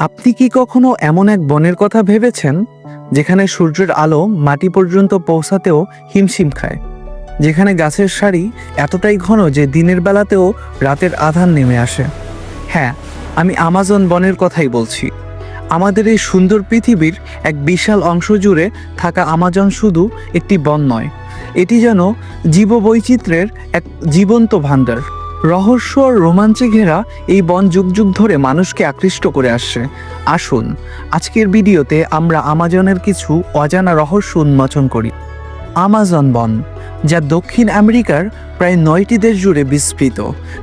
আপনি কি কখনো এমন এক বনের কথা ভেবেছেন? যেখানে সূর্যের আলো মাটি পর্যন্ত পৌঁছাতেও হিমশিম খায়। যেখানে গাছের সারি এতটাই ঘন যে দিনের বেলাতেও রাতের আধার নেমে আসে। হ্যাঁ আমি আমাজন বনের কথাই বলছি। আমাদের এই সুন্দর পৃথিবীর এক বিশাল অংশ জুড়ে থাকা আমাজন শুধু একটি বন নয়। এটি যেন জীববৈচিত্র্যের এক জীবন্ত ভাণ্ডার। রহস্য আর রোমাঞ্চে ঘেরা এই বন যুগ যুগ ধরে মানুষকে আকৃষ্ট করে আসছে। আসুন, আজকের ভিডিওতে আমরা আমাজনের কিছু অজানা রহস্য উন্মোচন করি। আমাজন বন, যা দক্ষিণ আমেরিকার প্রায় নয়টি দেশ জুড়ে বিস্তৃত,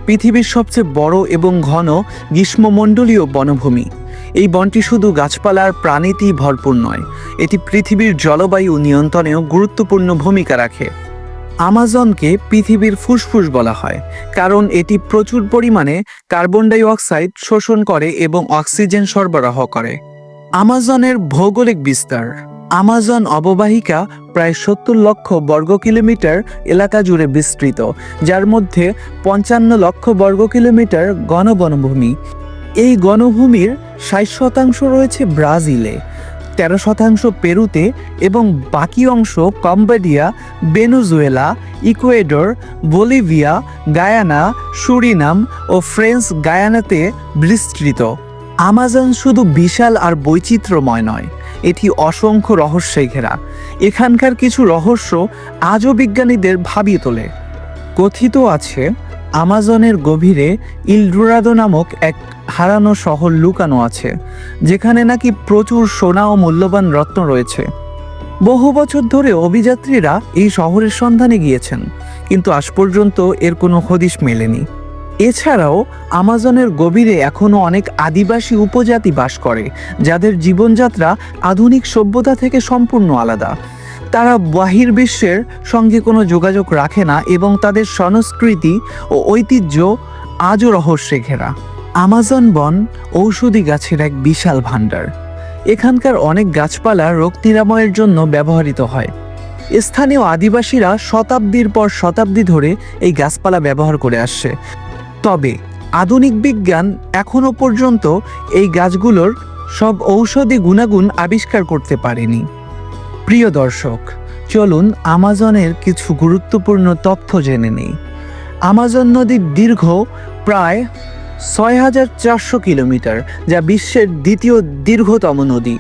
পৃথিবীর সবচেয়ে বড় এবং ঘন গ্রীষ্মমণ্ডলীয় বনভূমি। এই বনটি শুধু গাছপালা আর প্রাণীতেই ভরপুর নয়, এটি পৃথিবীর জলবায়ু নিয়ন্ত্রণেও গুরুত্বপূর্ণ ভূমিকা রাখে। আমাজনকে পৃথিবীর ফুসফুস বলা হয়, কারণ এটি প্রচুর পরিমাণে কার্বন ডাই অক্সাইড শোষণ করে এবং অক্সিজেন সরবরাহ করে। আমাজনের ভৌগোলিক বিস্তার, আমাজন অববাহিকা প্রায় সত্তর লক্ষ বর্গ কিলোমিটার এলাকা জুড়ে বিস্তৃত, যার মধ্যে পঞ্চান্ন লক্ষ বর্গ কিলোমিটার ঘন বনভূমি এই গণভূমির ষাট শতাংশ রয়েছে ব্রাজিলে। তেরো শতাংশ পেরুতে এবং বাকি অংশ Cambodia, Venezuela, Ecuador, Bolivia, Guyana, Suriname ও ফ্রেঞ্চ গায়ানাতে বিস্তৃত। আমাজন শুধু বিশাল আর বৈচিত্র্যময় নয়, এটি অসংখ্য রহস্যে ঘেরা। এখানকার কিছু রহস্য আজও বিজ্ঞানীদের ভাবিয়ে তোলে। কথিত আছে আমাজনের গভীরে ইলডোরাদো নামক এক হারানো শহর লুকানো আছে, যেখানে নাকি প্রচুর সোনা ও মূল্যবান রত্ন রয়েছে। বহু বছর ধরে অভিযাত্রীরা এই শহরের সন্ধানে গিয়েছেন, কিন্তু আজ পর্যন্ত এর কোনো হদিশ মেলেনি। এছাড়াও, আমাজনের গভীরে এখনও অনেক আদিবাসী উপজাতি বাস করে, যাদের জীবনযাত্রা আধুনিক সভ্যতা থেকে সম্পূর্ণ আলাদা। তারা বাহির বিশ্বের সঙ্গে কোনো যোগাযোগ রাখে না এবং তাদের সংস্কৃতি ও ঐতিহ্য আজও রহস্যে ঘেরা। আমাজন বন ঔষধি গাছের এক বিশাল ভাণ্ডার। এখানকার অনেক গাছপালা রোগ নিরাময়ের জন্য ব্যবহৃত হয়। স্থানীয় আদিবাসীরা শতাব্দীর পর শতাব্দী ধরে এই গাছপালা ব্যবহার করে আসছে। তবে আধুনিক বিজ্ঞান এখনও পর্যন্ত এই গাছগুলোর সব ঔষধি গুণাগুণ আবিষ্কার করতে পারেনি। প্রিয় দর্শক, চলুন আমাজনের কিছু গুরুত্বপূর্ণ তথ্য জেনে নেই। আমাজন নদীর দীর্ঘ প্রায় ছয় হাজার চারশো কিলোমিটার, যা বিশ্বের দ্বিতীয় দীর্ঘতম নদী।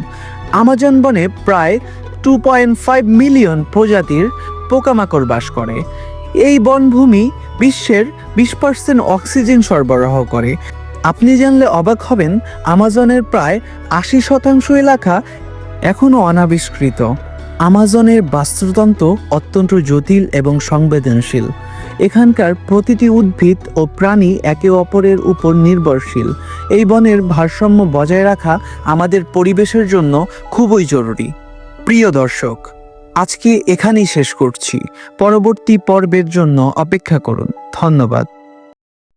আমাজন বনে প্রায় টু পয়েন্ট ফাইভ মিলিয়ন প্রজাতির পোকামাকড় বাস করে। এই বনভূমি বিশ্বের বিশ পার্সেন্ট অক্সিজেন সরবরাহ করে। আপনি জানলে অবাক হবেন, আমাজনের প্রায় আশি শতাংশ এলাকা এখনও অনাবিষ্কৃত। আমাজনের বাস্তুতন্ত্র অত্যন্ত জটিল এবং সংবেদনশীল। এখানকার প্রতিটি উদ্ভিদ ও প্রাণী একে অপরের উপর নির্ভরশীল। এই বনের ভারসাম্য বজায় রাখা আমাদের পরিবেশের জন্য খুবই জরুরি। প্রিয় দর্শক, আজকে এখানেই শেষ করছি। পরবর্তী পর্বের জন্য অপেক্ষা করুন। ধন্যবাদ।